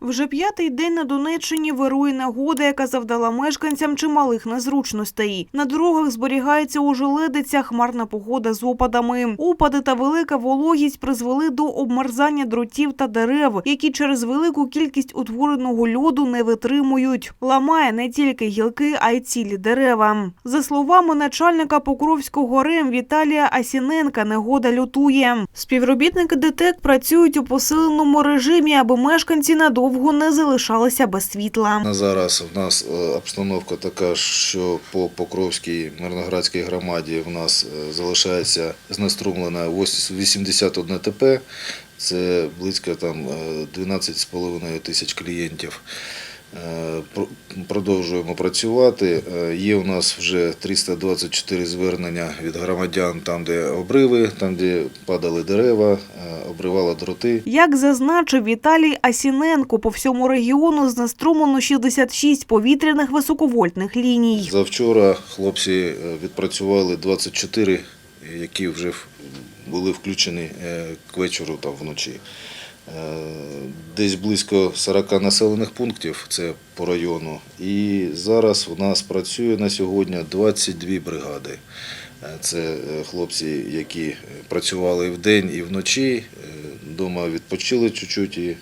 Вже п'ятий день на Донеччині вирує негода, яка завдала мешканцям чималих незручностей. На дорогах зберігається ожеледиця, хмарна погода з опадами. Опади та велика вологість призвели до обмерзання дротів та дерев, які через велику кількість утвореного льоду не витримують. Ламає не тільки гілки, а й цілі дерева. За словами начальника Покровського РЕМ Віталія Асіненка, негода лютує. Співробітники ДТЕК працюють у посиленому режимі, аби мешканці надовго не залишалися без світла. На зараз в нас е, обстановка така, що по Покровській Мирноградській громаді в нас е, залишається знеструмлена 81 ТП. Це близько там е, 12,5 тисяч клієнтів. Е, про- Продовжуємо працювати. Е, Є у нас вже 324 звернення від громадян там, де обриви, там, де падали дерева, е, обривали дроти. Як зазначив Віталій Асіненко, по всьому регіону знеструмлено 66 повітряних високовольтних ліній. Завчора хлопці відпрацювали 24, які вже були включені к вечору там вночі. Е, Десь близько 40 населених пунктів, це по району. І зараз у нас працює на сьогодні 22 бригади. Е, Це е, хлопці, які працювали і вдень, і вночі. Дома відпочили чуть-чуть і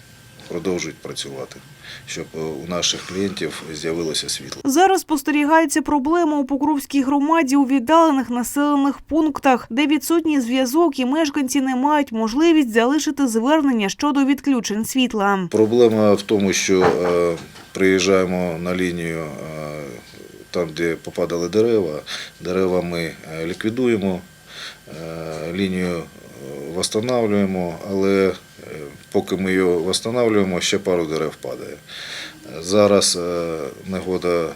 продовжують працювати, щоб е, у наших клієнтів з'явилося світло. Зараз спостерігається проблема у Покровській громаді у віддалених населених пунктах, де відсутній зв'язок і мешканці не мають можливість залишити звернення щодо відключень світла. Проблема в тому, що е, приїжджаємо на лінію е, там, де попадали дерева. Дерева ми ліквідуємо, лінію встановлюємо, але поки ми його встановлюємо, ще пару дерев падає. Зараз е, негода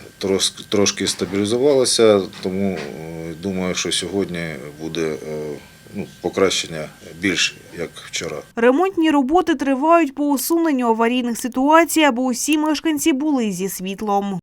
трошки стабілізувалася, тому е, думаю, що сьогодні буде е, ну, покращення більш як вчора. Ремонтні роботи тривають по усуненню аварійних ситуацій, аби усі мешканці були зі світлом.